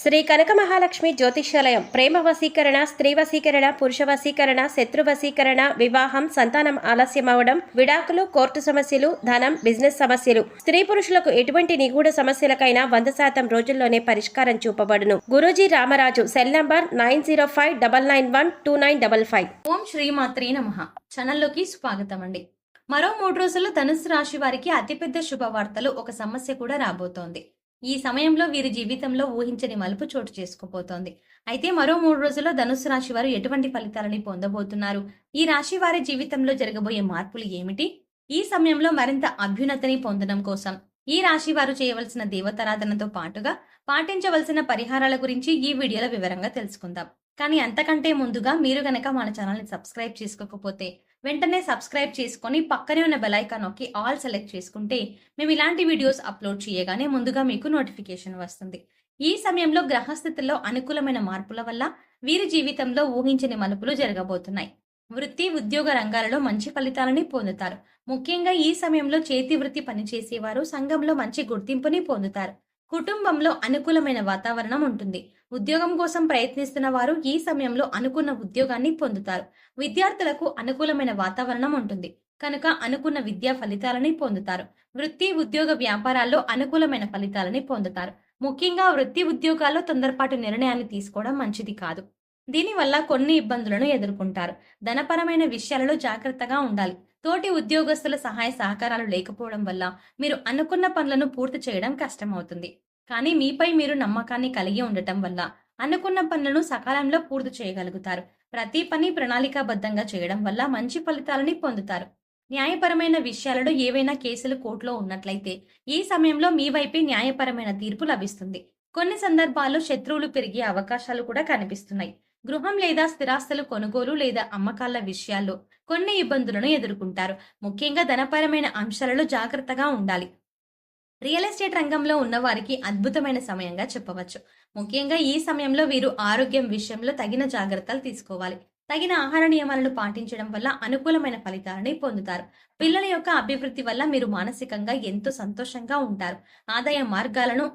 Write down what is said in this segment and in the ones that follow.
శ్రీ కనక మహాలక్ష్మి జ్యోతిష్యాలయం. ప్రేమ వశీకరణ స్త్రీ వశీకరణ పురుష వశీకరణ శత్రు వశీకరణ వివాహం సంతానం ఆలస్యం అవడం విడాకులు కోర్టు సమస్యలు ధనం బిజినెస్ సమస్యలు. స్త్రీ పురుషులకు ఎటువంటి నిగూఢ సమస్యలకైనా వంద శాతం రోజుల్లోనే పరిష్కారం చూపబడును. Guruji Ramaraju cell number nine zero five double nine one two nine double five. ఓం శ్రీమాత్రి నమ. ఛానల్లోకి స్వాగతం అండి మరో మూడు రోజుల్లో ధనుసు రాశి వారికి అతిపెద్ద శుభవార్తలు ఒక సమస్య కూడా రాబోతోంది. ఈ సమయంలో వీరి జీవితంలో ఊహించని మలుపు చోటు చేసుకోబోతోంది అయితే మరో మూడు రోజుల్లో ధనుసు రాశి వారు ఎటువంటి ఫలితాలని పొందబోతున్నారు? ఈ రాశి వారి జీవితంలో జరగబోయే మార్పులు ఏమిటి? ఈ సమయంలో మరింత అభ్యున్నతిని పొందడం కోసం ఈ రాశి వారు చేయవలసిన దేవతారాధనతో పాటుగా పాటించవలసిన పరిహారాల గురించి ఈ వీడియోలో వివరంగా తెలుసుకుందాం. కానీ అంతకంటే ముందుగా మీరు గనక మన ఛానల్ని సబ్స్క్రైబ్ చేసుకోకపోతే వెంటనే సబ్స్క్రైబ్ చేసుకొని పక్కనే ఉన్న బెలైకాన్ నొక్కి ఆల్ సెలెక్ట్ చేసుకుంటే మేము ఇలాంటి వీడియోస్ అప్లోడ్ చేయగానే ముందుగా మీకు నోటిఫికేషన్ వస్తుంది. ఈ సమయంలో గ్రహస్థితుల్లో అనుకూలమైన మార్పుల వల్ల వీరి జీవితంలో ఊహించని మలుపులు జరగబోతున్నాయి. వృత్తి ఉద్యోగ రంగాలలో మంచి ఫలితాలని పొందుతారు. ముఖ్యంగా ఈ సమయంలో చేతి వృత్తి పనిచేసేవారు సంఘంలో మంచి గుర్తింపుని పొందుతారు. కుటుంబంలో అనుకూలమైన వాతావరణం ఉంటుంది. ఉద్యోగం కోసం ప్రయత్నిస్తున్న వారు ఈ సమయంలో అనుకున్న ఉద్యోగాన్ని పొందుతారు. విద్యార్థులకు అనుకూలమైన వాతావరణం ఉంటుంది. కనుక అనుకున్న విద్యా ఫలితాలని పొందుతారు. వృత్తి ఉద్యోగ వ్యాపారాల్లో అనుకూలమైన ఫలితాలని పొందుతారు. ముఖ్యంగా వృత్తి ఉద్యోగాల్లో తొందరపాటు నిర్ణయాన్ని తీసుకోవడం మంచిది కాదు. దీనివల్ల కొన్ని ఇబ్బందులను ఎదుర్కొంటారు. ధనపరమైన విషయాలలో జాగ్రత్తగా ఉండాలి. తోటి ఉద్యోగస్తుల సహాయ సహకారాలు లేకపోవడం వల్ల మీరు అనుకున్న పనులను పూర్తి చేయడం కష్టమవుతుంది. కానీ మీపై మీరు నమ్మకాన్ని కలిగి ఉండటం వల్ల అనుకున్న పనులను సకాలంలో పూర్తి చేయగలుగుతారు. ప్రతి పని ప్రణాళికాబద్ధంగా చేయడం వల్ల మంచి ఫలితాలని పొందుతారు. న్యాయపరమైన విషయాలలో ఏవైనా కేసులు కోర్టులో ఉన్నట్లయితే ఈ సమయంలో మీ వైపే న్యాయపరమైన తీర్పు లభిస్తుంది. కొన్ని సందర్భాల్లో శత్రువులు పెరిగే అవకాశాలు కూడా కనిపిస్తున్నాయి. గృహం లేదా స్థిరాస్తులు కొనుగోలు లేదా అమ్మకాల విషయాల్లో కొన్ని ఇబ్బందులను ఎదుర్కొంటారు. ముఖ్యంగా ధనపరమైన అంశాలలో జాగ్రత్తగా ఉండాలి. రియల్ ఎస్టేట్ రంగంలో ఉన్న వారికి అద్భుతమైన సమయంగా చెప్పవచ్చు. ముఖ్యంగా ఈ సమయంలో వీరు ఆరోగ్యం విషయంలో తగిన జాగ్రత్తలు తీసుకోవాలి. తగిన ఆహార నియమాలను పాటించడం వల్ల అనుకూలమైన ఫలితాలని పొందుతారు. పిల్లల యొక్క అభివృద్ధి వల్ల మీరు మానసికంగా ఎంతో సంతోషంగా ఉంటారు. ఆదాయ మార్గాలను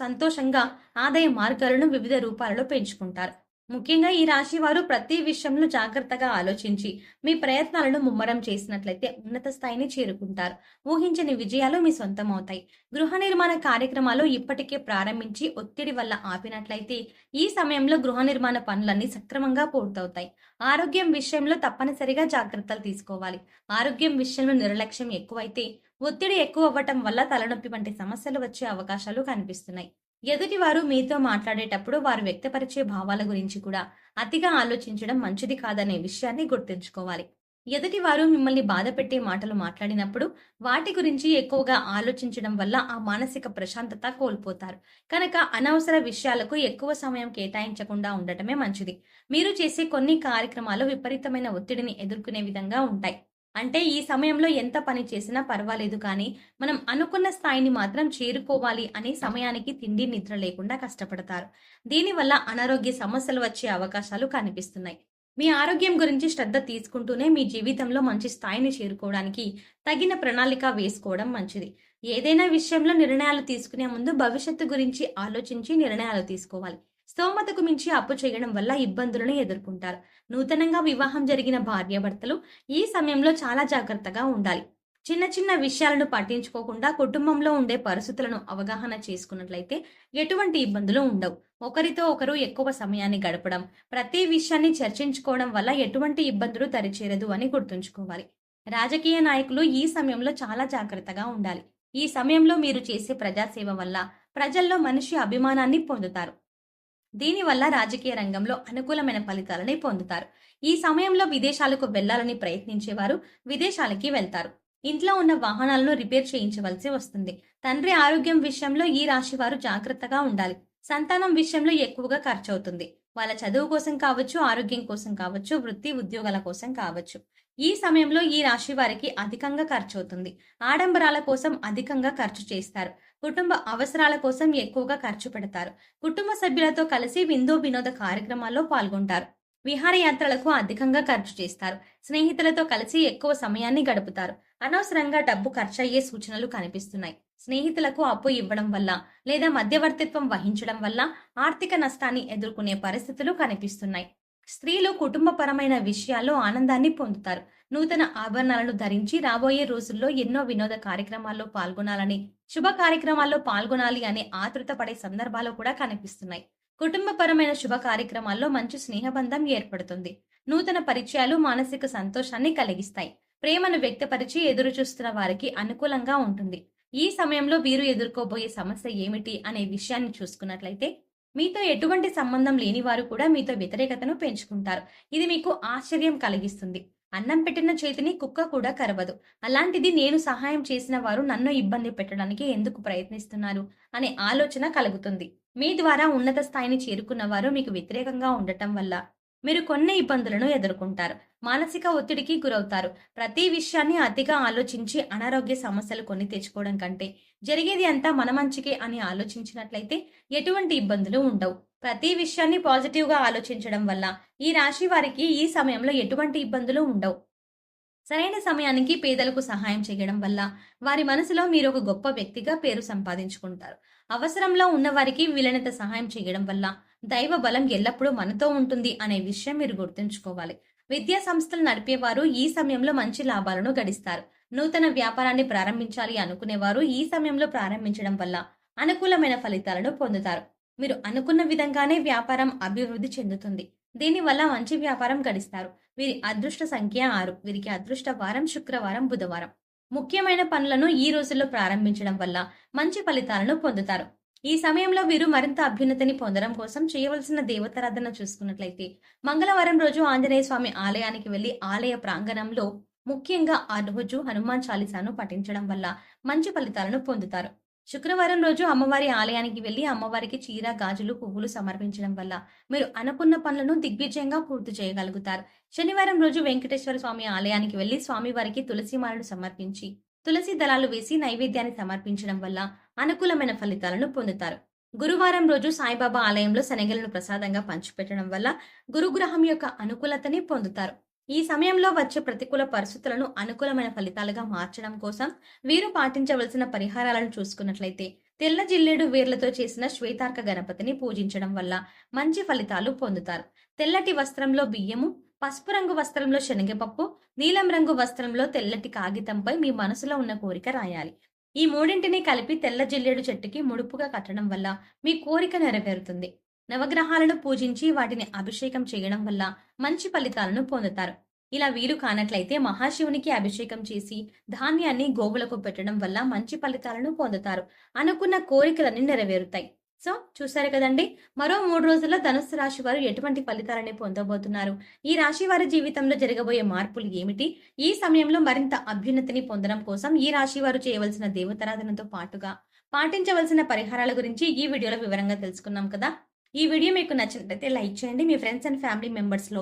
సంతోషంగా ఆదాయ మార్గాలను వివిధ రూపాలలో పెంచుకుంటారు. ముఖ్యంగా ఈ రాశి వారు ప్రతి విషయంలో జాగ్రత్తగా ఆలోచించి మీ ప్రయత్నాలను ముమ్మరం చేసినట్లయితే ఉన్నత స్థాయిని చేరుకుంటారు. ఊహించని విజయాలు మీ సొంతం అవుతాయి గృహ నిర్మాణ కార్యక్రమాలు ఇప్పటికే ప్రారంభించి ఒత్తిడి వల్ల ఆపినట్లయితే ఈ సమయంలో గృహ నిర్మాణ పనులన్నీ సక్రమంగా పూర్తవుతాయి. ఆరోగ్యం విషయంలో తప్పనిసరిగా జాగ్రత్తలు తీసుకోవాలి. ఆరోగ్యం విషయంలో నిర్లక్ష్యం ఎక్కువైతే ఒత్తిడి ఎక్కువ అవ్వటం వల్ల తలనొప్పి వంటి సమస్యలు వచ్చే అవకాశాలు కనిపిస్తున్నాయి. ఎదుటివారు మీతో మాట్లాడేటప్పుడు వారు వ్యక్తపరిచే భావాల గురించి కూడా అతిగా ఆలోచించడం మంచిది కాదనే విషయాన్ని గుర్తుంచుకోవాలి. ఎదుటివారు మిమ్మల్ని బాధ పెట్టే మాటలు మాట్లాడినప్పుడు వాటి గురించి ఎక్కువగా ఆలోచించడం వల్ల ఆ మానసిక ప్రశాంతత కోల్పోతారు. కనుక అనవసర విషయాలకు ఎక్కువ సమయం కేటాయించకుండా ఉండటమే మంచిది. మీరు చేసే కొన్ని కార్యక్రమాలు విపరీతమైన ఒత్తిడిని ఎదుర్కొనే విధంగా ఉంటాయి. అంటే ఈ సమయంలో ఎంత పని చేసినా పర్వాలేదు కానీ మనం అనుకున్న స్థాయిని మాత్రం చేరుకోవాలి అనే సమయానికి తిండి నిద్ర లేకుండా కష్టపడతారు. దీనివల్ల అనారోగ్య సమస్యలు వచ్చే అవకాశాలు కనిపిస్తున్నాయి. మీ ఆరోగ్యం గురించి శ్రద్ధ తీసుకుంటూనే మీ జీవితంలో మంచి స్థాయిని చేరుకోవడానికి తగిన ప్రణాళిక వేసుకోవడం మంచిది. ఏదైనా విషయంలో నిర్ణయాలు తీసుకునే ముందు భవిష్యత్తు గురించి ఆలోచించి నిర్ణయాలు తీసుకోవాలి. స్తోమతకు మించి అప్పు చేయడం వల్ల ఇబ్బందులను ఎదుర్కొంటారు. నూతనంగా వివాహం జరిగిన భార్యాభర్తలు ఈ సమయంలో చాలా జాగ్రత్తగా ఉండాలి. చిన్న చిన్న విషయాలను పట్టించుకోకుండా కుటుంబంలో ఉండే పరిస్థితులను అవగాహన చేసుకున్నట్లయితే ఎటువంటి ఇబ్బందులు ఉండవు. ఒకరితో ఒకరు ఎక్కువ సమయాన్ని గడపడం ప్రతి విషయాన్ని చర్చించుకోవడం వల్ల ఎటువంటి ఇబ్బందులు తరిచేరదు అని గుర్తుంచుకోవాలి. రాజకీయ నాయకులు ఈ సమయంలో చాలా జాగ్రత్తగా ఉండాలి. ఈ సమయంలో మీరు చేసే ప్రజాసేవ వల్ల ప్రజల్లో మనిషి అభిమానాన్ని పొందుతారు. దీనివల్ల రాజకీయ రంగంలో అనుకూలమైన ఫలితాలని పొందుతారు. ఈ సమయంలో విదేశాలకు వెళ్ళాలని ప్రయత్నించేవారు విదేశాలకి వెళ్తారు. ఇంట్లో ఉన్న వాహనాలను రిపేర్ చేయించవలసి వస్తుంది. తండ్రి ఆరోగ్యం విషయంలో ఈ రాశి వారు జాగ్రత్తగా ఉండాలి. సంతానం విషయంలో ఎక్కువగా ఖర్చు అవుతుంది వాళ్ళ చదువు కోసం కావచ్చు ఆరోగ్యం కోసం కావచ్చు వృత్తి ఉద్యోగాల కోసం కావచ్చు. ఈ సమయంలో ఈ రాశి వారికి అధికంగా ఖర్చు అవుతుంది ఆడంబరాల కోసం అధికంగా ఖర్చు చేస్తారు. కుటుంబ అవసరాల కోసం ఎక్కువగా ఖర్చు పెడతారు. కుటుంబ సభ్యులతో కలిసి విందో వినోద కార్యక్రమాల్లో పాల్గొంటారు. విహారయాత్రలకు అధికంగా ఖర్చు చేస్తారు. స్నేహితులతో కలిసి ఎక్కువ సమయాన్ని గడుపుతారు. అనవసరంగా డబ్బు ఖర్చయ్యే సూచనలు కనిపిస్తున్నాయి. స్నేహితులకు అప్పు ఇవ్వడం వల్ల లేదా మధ్యవర్తిత్వం వహించడం వల్ల ఆర్థిక నష్టాన్ని ఎదుర్కొనే పరిస్థితులు కనిపిస్తున్నాయి. స్త్రీలు కుటుంబపరమైన విషయాల్లో ఆనందాన్ని పొందుతారు. నూతన ఆభరణాలను ధరించి రాబోయే రోజుల్లో ఎన్నో వినోద కార్యక్రమాల్లో పాల్గొనాలని శుభ కార్యక్రమాల్లో పాల్గొనాలి అనే ఆతృత పడే సందర్భాలు కూడా కనిపిస్తున్నాయి. కుటుంబపరమైన శుభ కార్యక్రమాల్లో మంచి స్నేహబంధం ఏర్పడుతుంది. నూతన పరిచయాలు మానసిక సంతోషాన్ని కలిగిస్తాయి. ప్రేమను వ్యక్తపరిచి ఎదురు చూస్తున్న వారికి అనుకూలంగా ఉంటుంది. ఈ సమయంలో వీరు ఎదుర్కోబోయే సమస్య ఏమిటి అనే విషయాన్ని చూసుకున్నట్లయితే మీతో ఎటువంటి సంబంధం లేని వారు కూడా మీతో వ్యతిరేకతను పెంచుకుంటారు. ఇది మీకు ఆశ్చర్యం కలిగిస్తుంది. అన్నం పెట్టిన చేతిని కుక్క కూడా కరవదు. అలాంటిది నేను సహాయం చేసిన వారు నన్ను ఇబ్బంది పెట్టడానికి ఎందుకు ప్రయత్నిస్తున్నారు? అనే ఆలోచన కలుగుతుంది. మీ ద్వారా ఉన్నత స్థాయిని చేరుకున్న వారు మీకు వ్యతిరేకంగా ఉండటం వల్ల మీరు కొన్ని ఇబ్బందులను ఎదుర్కొంటారు. మానసిక ఒత్తిడికి గురవుతారు. ప్రతి విషయాన్ని అతిగా ఆలోచించి అనారోగ్య సమస్యలు కొని తెచ్చుకోవడం కంటే జరిగేది అంతా మన మంచికే అని ఆలోచించినట్లయితే ఎటువంటి ఇబ్బందులు ఉండవు. ప్రతి విషయాన్ని పాజిటివ్గా ఆలోచించడం వల్ల ఈ రాశి వారికి ఈ సమయంలో ఎటువంటి ఇబ్బందులు ఉండవు. సరైన సమయానికి పేదలకు సహాయం చేయడం వల్ల వారి మనసులో మీరు ఒక గొప్ప వ్యక్తిగా పేరు సంపాదించుకుంటారు. అవసరంలో ఉన్నవారికి వీలైనంత సహాయం చేయడం వల్ల దైవ బలం ఎల్లప్పుడూ మనతో ఉంటుంది అనే విషయం మీరు గుర్తుంచుకోవాలి. విద్యా సంస్థలు నడిపేవారు ఈ సమయంలో మంచి లాభాలను గడిస్తారు. నూతన వ్యాపారాన్ని ప్రారంభించాలి అనుకునేవారు ఈ సమయంలో ప్రారంభించడం వల్ల అనుకూలమైన ఫలితాలను పొందుతారు. మీరు అనుకున్న విధంగానే వ్యాపారం అభివృద్ధి చెందుతుంది. దీనివల్ల మంచి వ్యాపారం గడిస్తారు. వీరి అదృష్ట సంఖ్య ఆరు. వీరికి అదృష్ట వారం శుక్రవారం బుధవారం. ముఖ్యమైన పనులను ఈ రోజుల్లో ప్రారంభించడం వల్ల మంచి ఫలితాలను పొందుతారు. ఈ సమయంలో వీరు మరింత అభ్యున్నతిని పొందడం కోసం చేయవలసిన దేవతారాధన చూసుకున్నట్లయితే మంగళవారం రోజు ఆంజనేయ స్వామి ఆలయానికి వెళ్ళి ఆలయ ప్రాంగణంలో ముఖ్యంగా ఆ రోజు హనుమాన్ చాలీసాను పఠించడం వల్ల మంచి ఫలితాలను పొందుతారు. శుక్రవారం రోజు అమ్మవారి ఆలయానికి వెళ్ళి అమ్మవారికి చీర గాజులు పువ్వులు సమర్పించడం వల్ల మీరు అనుకున్న పనులను దిగ్విజయంగా పూర్తి చేయగలుగుతారు. శనివారం రోజు వెంకటేశ్వర స్వామి ఆలయానికి వెళ్ళి స్వామివారికి తులసి మాలను సమర్పించి తులసి దళాలు వేసి నైవేద్యాన్ని సమర్పించడం వల్ల అనుకూలమైన ఫలితాలను పొందుతారు. గురువారం రోజు సాయిబాబా ఆలయంలో శనగలను ప్రసాదంగా పంచిపెట్టడం వల్ల గురుగ్రహం యొక్క అనుకూలతని పొందుతారు. ఈ సమయంలో వచ్చే ప్రతికూల పరిస్థితులను అనుకూలమైన ఫలితాలుగా మార్చడం కోసం వీరు పాటించవలసిన పరిహారాలను చూసుకున్నట్లయితే తెల్ల జిల్లేడు వేర్లతో చేసిన శ్వేతార్క గణపతిని పూజించడం వల్ల మంచి ఫలితాలు పొందుతారు. తెల్లటి వస్త్రంలో బియ్యము పసుపు రంగు వస్త్రంలో శనగపప్పు నీలం రంగు వస్త్రంలో తెల్లటి కాగితంపై మీ మనసులో ఉన్న కోరిక రాయాలి. ఈ మూడింటిని కలిపి తెల్ల జిల్లేడు చెట్టుకి ముడుపుగా కట్టడం వల్ల మీ కోరిక నెరవేరుతుంది. నవగ్రహాలను పూజించి వాటిని అభిషేకం చేయడం వల్ల మంచి ఫలితాలను పొందుతారు. ఇలా వీలు కానట్లయితే మహాశివునికి అభిషేకం చేసి ధాన్యాన్ని గోవులకు పెట్టడం వల్ల మంచి ఫలితాలను పొందుతారు. అనుకున్న కోరికలన్నీ నెరవేరుతాయి. సో చూసారు కదండి? మరో మూడు రోజుల్లో ధనుసు రాశి వారు ఎటువంటి ఫలితాలని పొందబోతున్నారు? ఈ రాశి వారి జీవితంలో జరగబోయే మార్పులు ఏమిటి? ఈ సమయంలో మరింత అభ్యున్నతిని పొందడం కోసం ఈ రాశి వారు చేయవలసిన దేవతారాధనతో పాటుగా పాటించవలసిన పరిహారాల గురించి ఈ వీడియోలో వివరంగా తెలుసుకున్నాం కదా? ఈ వీడియో మీకు నచ్చినట్లయితే లైక్ చేయండి. మీ ఫ్రెండ్స్ అండ్ ఫ్యామిలీ మెంబర్స్లో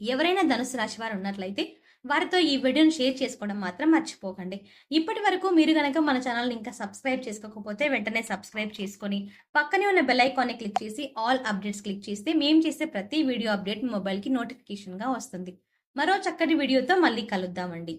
ఎవరైనా ధనుసు రాశి వారు ఉన్నట్లయితే వారితో ఈ వీడియోను షేర్ చేసుకోవడం మాత్రం మర్చిపోకండి. ఇప్పటి వరకు మీరు కనుక మన ఛానల్ని ఇంకా సబ్స్క్రైబ్ చేసుకోకపోతే వెంటనే సబ్స్క్రైబ్ చేసుకొని పక్కనే ఉన్న బెల్ ఐకాన్ని క్లిక్ చేసి ఆల్ అప్డేట్స్ క్లిక్ చేస్తే మేము చేసే ప్రతి వీడియో అప్డేట్ మొబైల్కి నోటిఫికేషన్గా వస్తుంది. మరో చక్కటి వీడియోతో మళ్ళీ కలుద్దామండి.